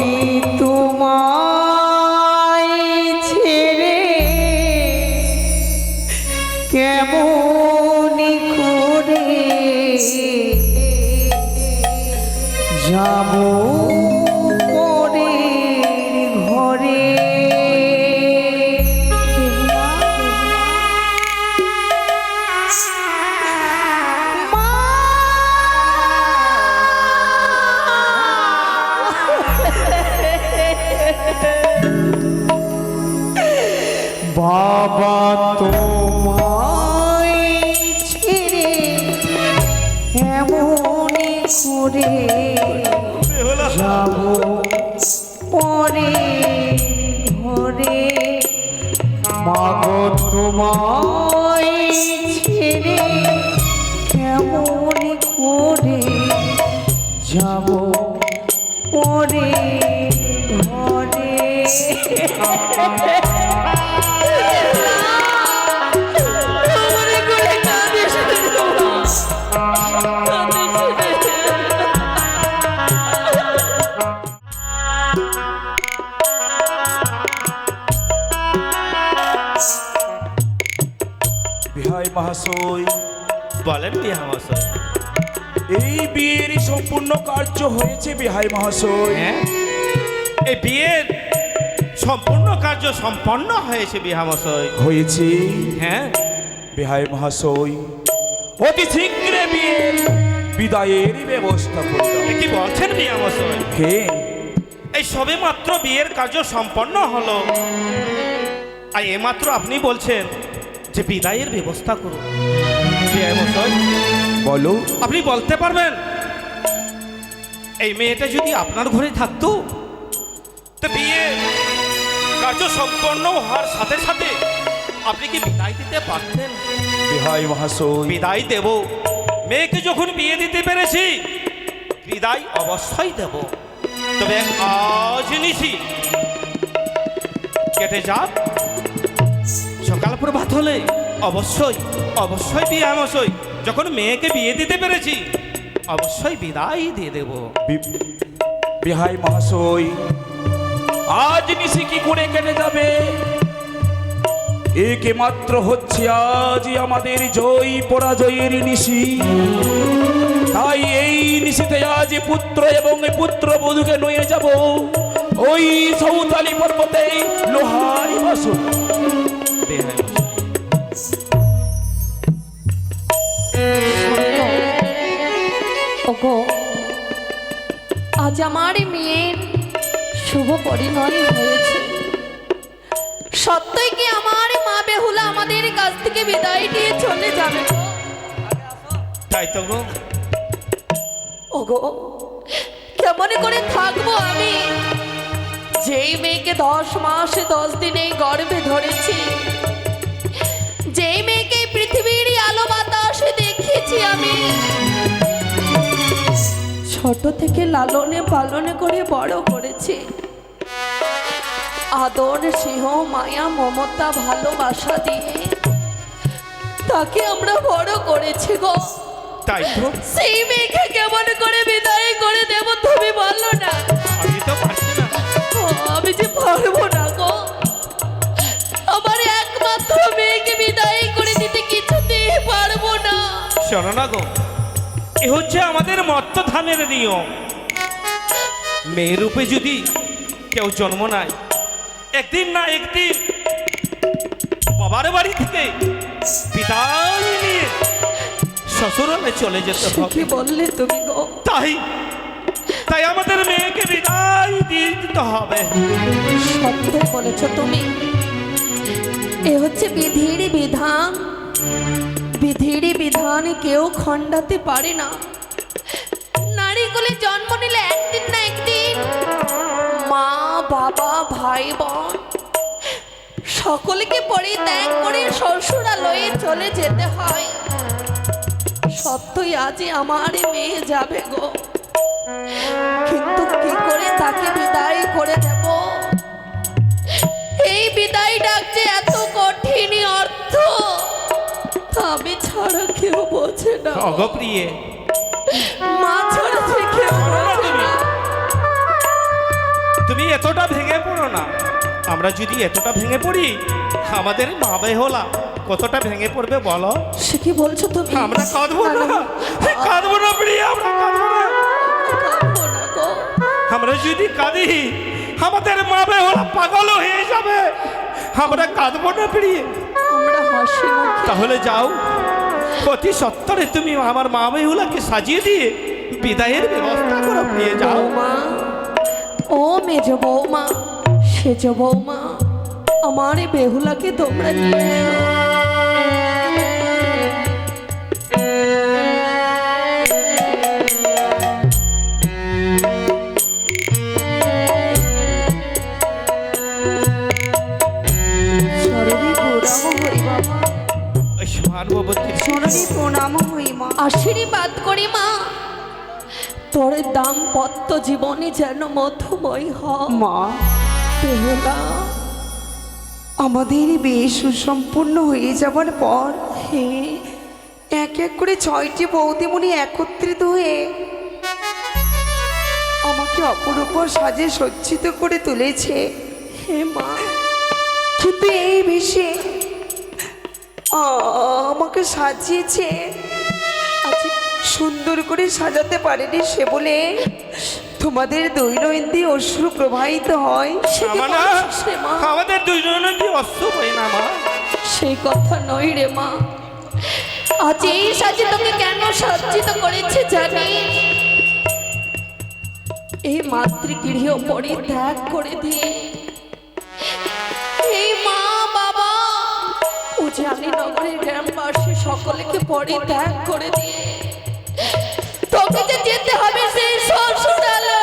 আমি তোমায় ছেড়ে এমন করে যাব? পরে ঘরে মাগো তোমায় ছেড়ে কেমন করে যাব? পরে ঘরে বিহাই মহাশয় বলেন বিহা মশাই এই বিয়ের সম্পূর্ণ কার্য হয়েছে বিহাই মহাশয়। হ্যাঁ? এই বিয়ের সম্পূর্ণ কার্য সম্পন্ন হয়েছে বিহা মশাই হয়েছে। হ্যাঁ? বিহাই মহাশয় অতি শীঘ্রে বিয়ের বিদায়ের ব্যবস্থা করে কি বলছেন বিহা মশাই হে এই সবে মাত্র বিয়ের কার্য সম্পন্ন হলো। আর এমাত্র আপনি বলছেন যে বিদায়ের ব্যবস্থা করুন। বলো আপনি বলতে পারবেন? এই মেয়েটা যদি আপনার ঘরে থাকতো তো বিয়ে কার্য সম্পন্ন হওয়ার সাথে সাথে আপনি কি বিদায় দিতে পারতেন? বিহাই মহাশয়। বিদায় দেব। মেয়েকে যখন বিয়ে দিতে পেরেছি বিদায় অবশ্যই দেব। তবে আজ নিশি কেটে যাক। সকাল প্রভাত হলে অবশ্যই অবশ্যই বিয়ে অবশ্যই যখন মেয়েকে বিয়ে দিতে পেরেছি, অবশ্যই বিদায় দিয়ে দেব। বিহাই মহাশয়, আজ নিশি কি করে কেটে যাবে? একে মাত্র হচ্ছে আজ আমাদের জয় পরাজয়ের নিশি। তাই এই নিশিতে আজ পুত্র এবং পুত্র বধুকে নয়ে যাব। ওই সৌতালি পর্বতে লোহাই বাসু বিয়ে মশাই। ওগো আজ আমার মেয়ের শুভ পরিণয় হয়েছে। সত্যই কি আমার মা বেহুলা আমাদের কাছ থেকে বিদায় দিয়ে চলে যাবে? তাই তো গো। ওগো কেমন করে থাকব আমি? যেই মেয়েকে দশ মাস দশ দিনে গর্ভে ধরেছি যেই মেয়েকে পৃথিবীর আলো বাতাসে দেখিয়েছি আমি। ছোট থেকে লালনে পালনে করে বড় করেছি। আদর স্নেহ মায়া মমতা ভালোবাসা দিয়ে তাকে আমরা বড় করেছি গো। তাই তো? সেই মেয়েকে কেমন করে বিদায় করে দেব তুমি বলো না। আমি তো না। আমি যে পারব না। বিদায় করে দিতে কিছুতেই পারব না। শোনো না গো এ হচ্ছে আমাদের মত্ত ধানের নিয়ম। মেয়ের রূপে যদি কেউ জন্ম নেয় একদিন না একদিন বাবার বাড়ি থেকে বিদায় নিয়ে শ্বশুরালে চলে যেতে হবে। বললে তুমি গো। তাই তাই আমাদের মেয়েকে বিদায় দিয়ে দিতে হবে। সত্য বলেছ তুমি। এ হচ্ছে বিধির বিধান। বিধির বিধান কেউ খণ্ডাতে পারে না। নারী কুলে জন্ম নিলে একদিন না একদিন মা, বাবা, ভাই, বোন সকলকে পরিত্যাগ করে শ্বশুরালয়ে চলে যেতে হয়। সত্যই আজই আমার মেয়ে যাবে গো। কিন্তু কি করে তাকে বিদায় করে দেব? ছাড়া কেউ বোঝে না। অগপ্রিয়ে। মা ছাড়া যে কেউ বোঝে না। তুমি এতটা ভেঙে পড়ো না। আমরা যদি এতটা ভেঙে পড়ি আমাদের মা বেহলা কতটা ভেঙে পড়বে বলো? সে কি বলছো তুমি? আমরা কাঁদবো না। কাঁদবো না প্রিয়া আমরা কাঁদবো না। আমরা যদি কাঁদি আমাদের মা বেহলা পাগল হয়ে যাবে। আমরা কাঁদবো না প্রিয়ে। তাহলে যাও। অতি সত্তরে তুমি আমার মা মেহুলাকে সাজিয়ে দিয়ে বিদায়ের ব্যবস্থা করো নিয়ে যাও। মা ও মেজ বৌমা, সেজ বৌমা, আমার বেহুলাকে তোমরা নিয়ে প্রণাম হই মা। আশীর্বাদ করি মা। তোর দাম্পত্য জীবনে যেন মধুময় হয় মা। বেহুলা আমাদের বিয়ে সুসম্পূর্ণ হয়ে যাবার পর হে। এক এক করে ছয়টি বৌদিমণি একত্রিত হয়ে আমাকে অপরূপ সাজে সজ্জিত করে তুলেছে। হে মা। কিন্তু এই বেশে আমাকে সাজিয়েছে। আজ সুন্দর করে সাজাতে পারেনি সে বলে তোমাদের দৈনন্দিন অশ্রু প্রবাহিত হয়। আমাদের হয় না মা। সেই কথা নয় রে মা। আজ এই সাজে তোকে কেন সজ্জিত করেছে এই মাতৃগৃহ পরিত্যাগ করে দিয়ে উজানি নগরের গ্রামবাসী সকলকে পরিত্যাগ করে দিয়ে। তোকে যেতে হবে সেই শ্বশুরালয়ে।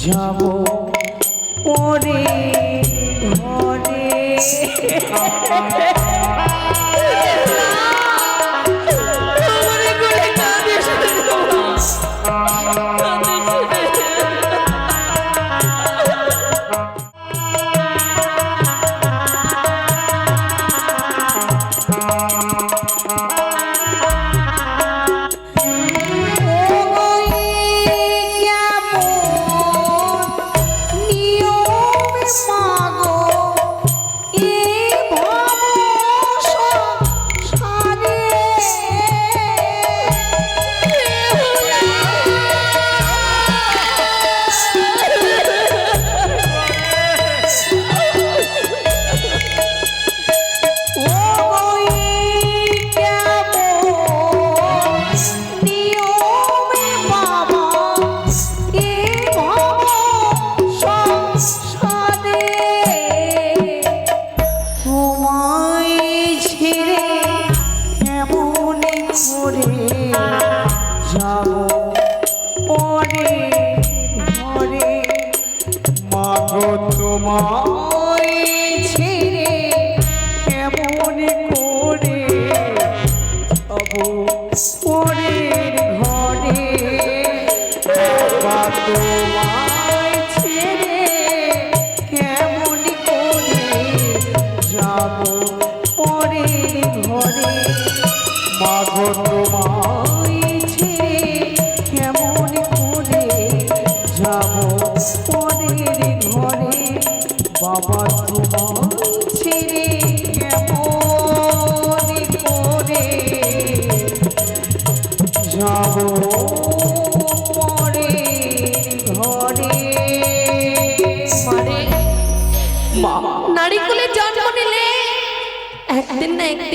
যাব পরে ঘরে। তোমার ছেড়ে করে কেমন করে যাব ঘরে? কেমন করে যাব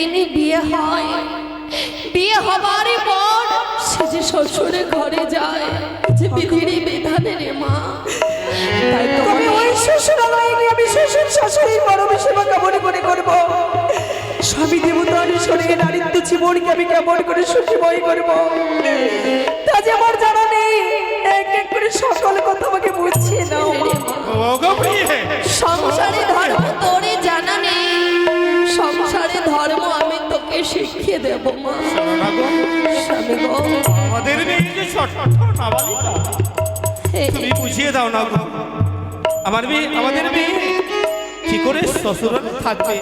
একদিনই বিয়ে হয়। বিয়ে হবারই পর সে যে শ্বশুরে ঘরে যায় যে বিধিরই বিধানে রে মা তবে ওই শ্বশুরালয়ে গিয়ে আমি শ্বশুর শাশুড়ির পরম সেবা কেমন করে করব। স্বামী দেবতার সঙ্গে নারীত্ব জীবনকে আমি কেমন করে সুখীময় করব? তা যে আমার জানা নেই এক এক করে সকল কথা আমাকে বুঝিয়ে সংসারে ধর্ম তোরে জানা শিখিয়ে দেব মা। স্বামী গো। আমাদের মেয়ে যে ছোট নাবালিকা তুমি বুঝিয়ে দাও না গো। আমার মেয়ে আমাদের মেয়ে কি করে শ্বশুর থাকবে?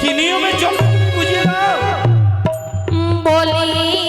কি নিয়মে চল বুঝিয়ে দাও। বলি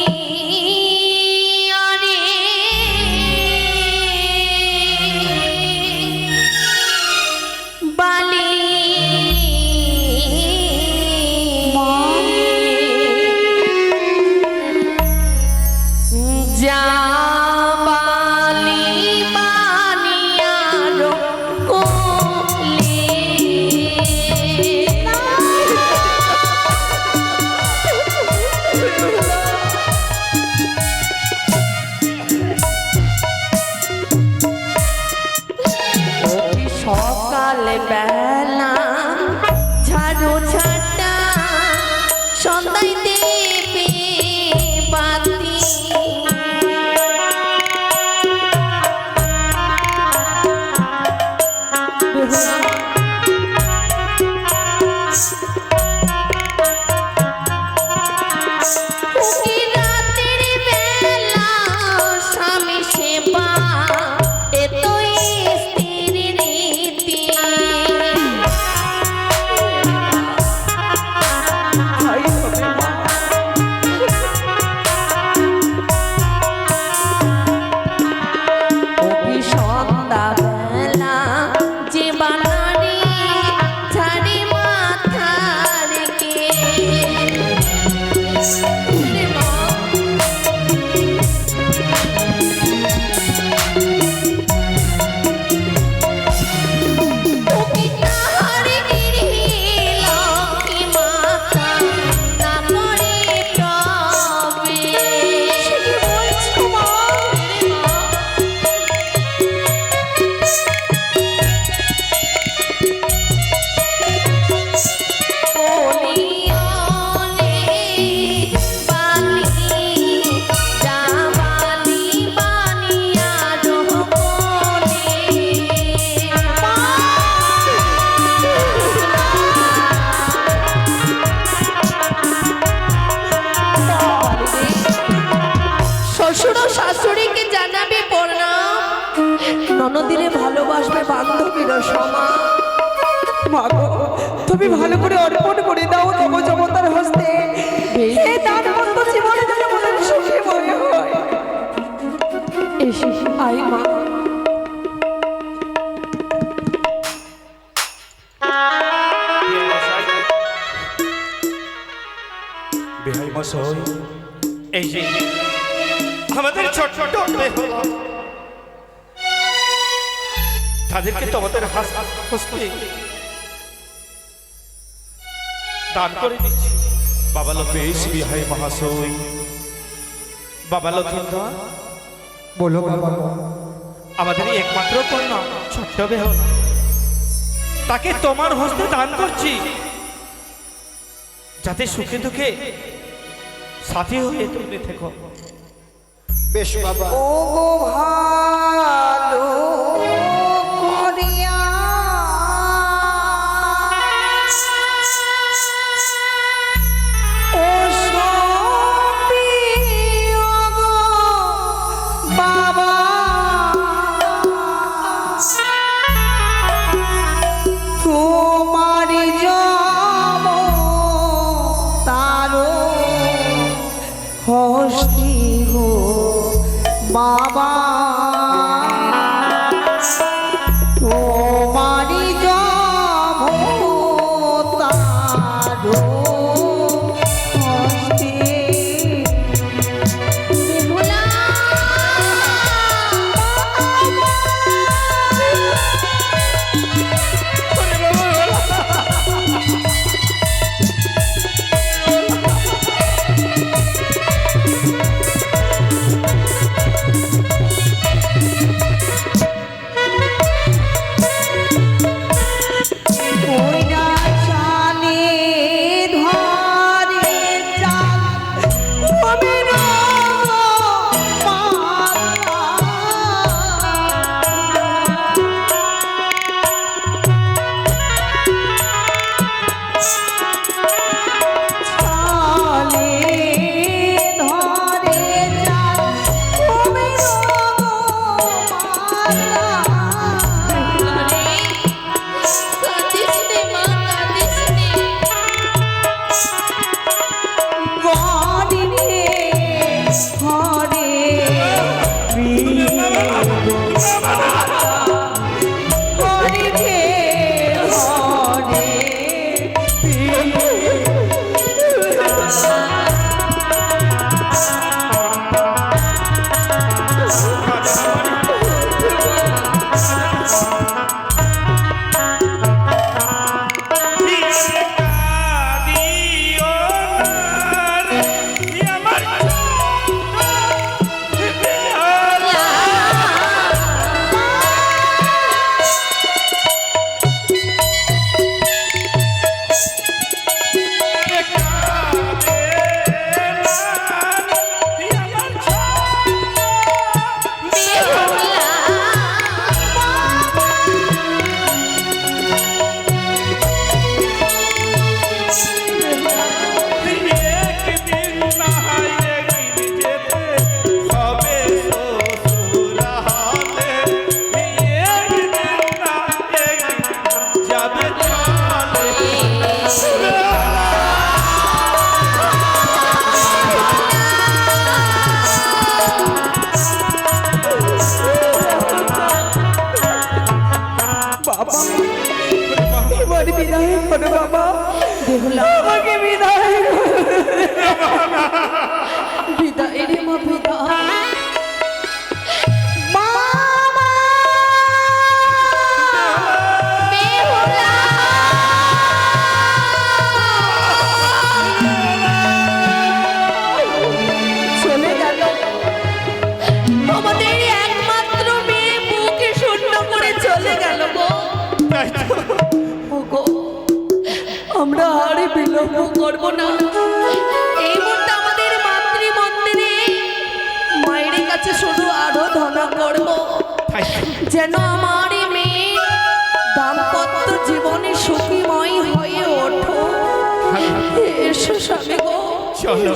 সকাল বেলা ঝাড়ু ছাটা সন্ধ্যায় তুমি ভালো করে অর্পণ করে দাও নব জমতার হস্তে। হে তার মতো জীবনে যেন আমাদের সুখী মনে হয়। এসে আই মা। বেহাই মশাই। এই যে আমাদের ছোট ছোট বেহুলা, তাদেরকে তোমাদের হাস- হস্তে দান করে দিচ্ছি। বাবা লক্ষ্মী বেশ বিহাই মহাশয়। বাবা লক্ষ্মীন্দর বলো বাবা। আমাদের একমাত্র কন্যা ছোট্ট বেহল। তাকে তোমার হস্তে দান করছি। যাতে সুখে দুঃখে সাথী হয়ে তুমি থেকো। বেশ বাবা। ও গো ভালো। বাবা তোমারি করব যেন আমার মেয়ে দাম্পত্য জীবনে সুখীময় হয়ে ওঠো। এসো স্বামী গো চলো।